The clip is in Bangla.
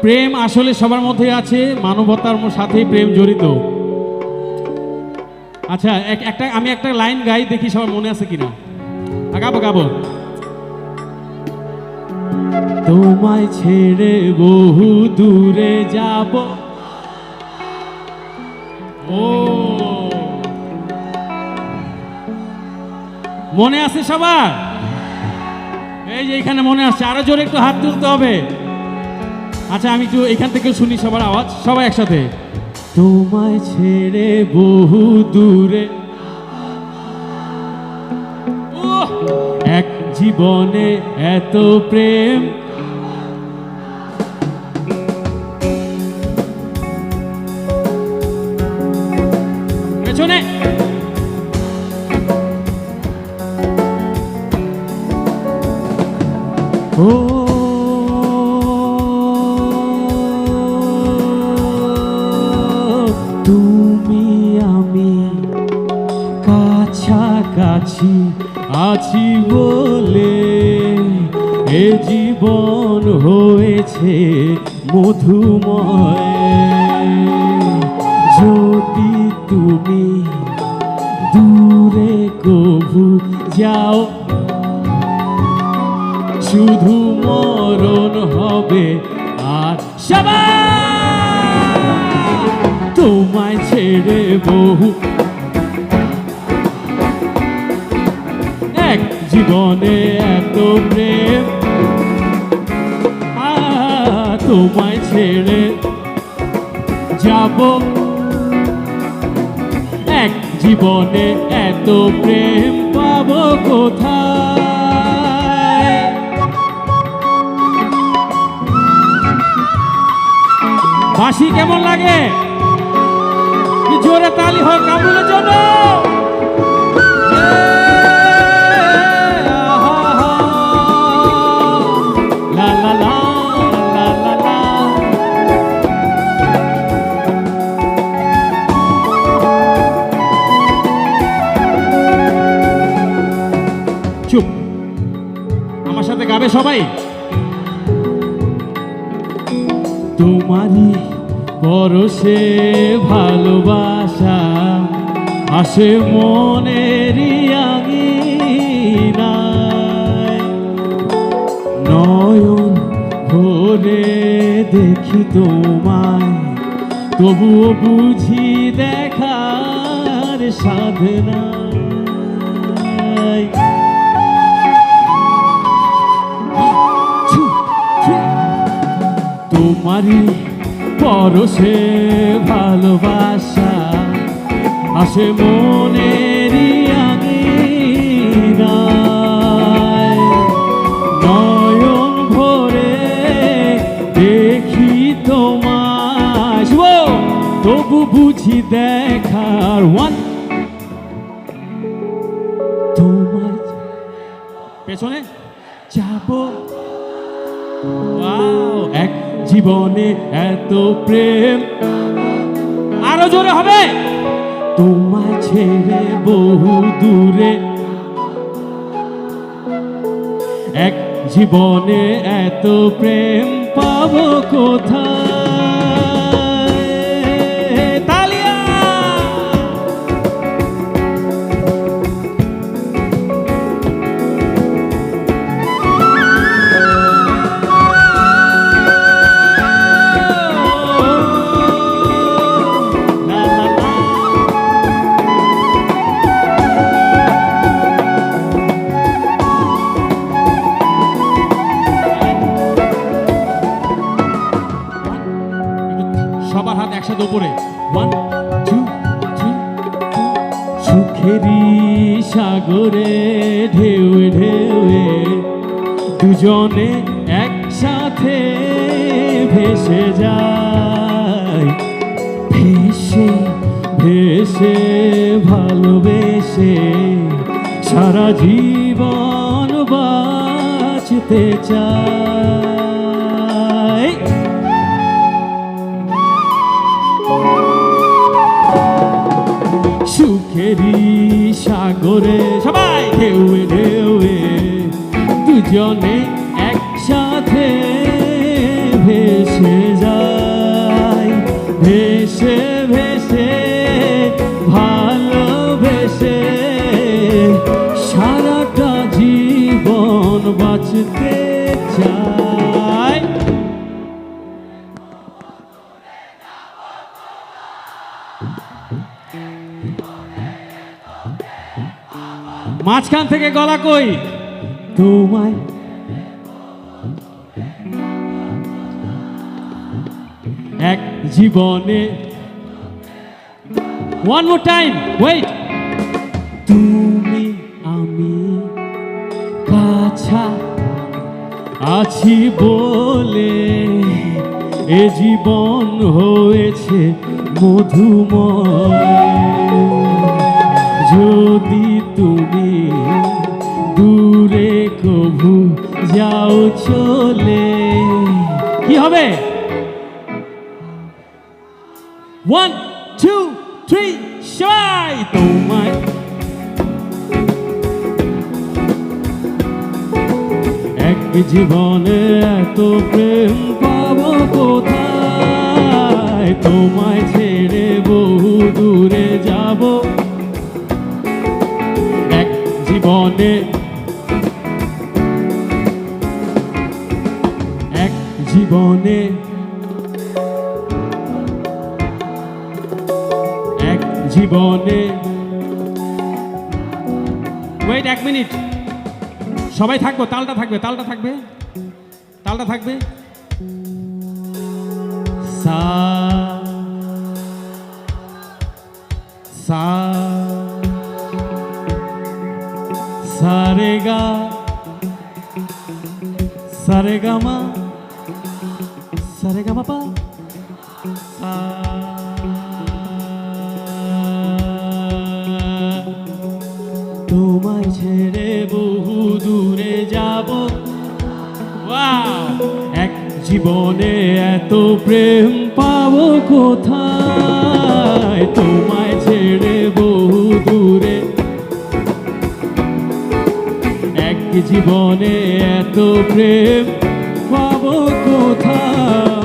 প্রেম আসলে সবার মধ্যে আছে, মানবতার সাথেই প্রেম জড়িত। আচ্ছা এক- একটা আমি একটা লাইন গাই, দেখি সবার মনে আছে কিনা। গাবো গাবো। তোমায় ছেড়ে বহু দূরে যাব। ও। মনে আছে সবার? এই যে এখানে মনে আসছে, আরও জোরে একটু হাত তুলতে হবে। আচ্ছা আমি একটু এখান থেকে শুনি সবার আওয়াজ সবাই একসাথে। তোমায় ছেড়ে বহু দূরে। এক জীবনে এত প্রেম কাছাকাছি আছি বলে এ জীবন হয়েছে মধুময়। যদি তুমি দূরে কভু যাও, শুধু মরণ হবে আর সবাই তোমায় ছেড়ে বহু জীবনে এত প্রেম। তোমায় ছেড়ে যাব। এক জীবনে এত প্রেম পাবো কোথায়? বাসি কেমন লাগে? জোরে তালি হোক কামুলের জন্য চুপ। আমার সাথে গাবে সবাই? তোমারই পরশে ভালোবাসা আসে আঙিনায়। নয়ন ভরে দেখি তোমায়, তবুও বুঝি দেখার সাধনা তোমারই পরশে ভালোবাসা আসে ভরে দেখি শুভ তবু বুঝি দেখার ওয়ান। তোমার পেছনে যাব। এক জীবনে এত প্রেম। আরও জোরে হবে। তোমায় ছেড়ে বহু দূরে। এক জীবনে এত প্রেম পাবো কোথায়? উপরে ওয়ান টু থ্রি সুখেরই সাগরে ঢেউ ঢেউয়ে দুজনে একসাথে ভেসে যায়। ভেসে ভেসে, ভালোবেসে সারা জীবন বাঁচতে চাই প্রেমেরই সাগরে। সবাই! ঢেউয়ে ঢেউয়ে দুজনে একসাথে ভেসে যায় ভেসে ভেসে, ভালোবেসে সারাটা জীবন বাঁচতে চাই। Thank you. মাঝখান থেকে গলা কই? তোমায় এক জীবনে। ওয়ান মোর টাইম ওয়েট তুমি আমি কাছা আছি বলে এ জীবন হয়েছে মধুময়। যদি তুমি যাও চলে। কি হবে? ওয়ান টু থ্রি সবাই তোমায়। এক জীবনে এত প্রেম পাবো কোথায়? তোমায় ছেড়ে বহু দূরে যাব। এক জীবনে জীবনে এক জীবনে ওয়েট এক মিনিট সবাই থাকব, তালটা থাকবে তালটা থাকবে তালটা থাকবে। সা সা সারে গা সারে গা সা তোমায় ছেড়ে বহু দূরে যাব! এক জীবনে এত প্রেম পাবো কোথায়? তোমায় ছেড়ে বহু দূরে। এক জীবনে এত প্রেম কোথায়?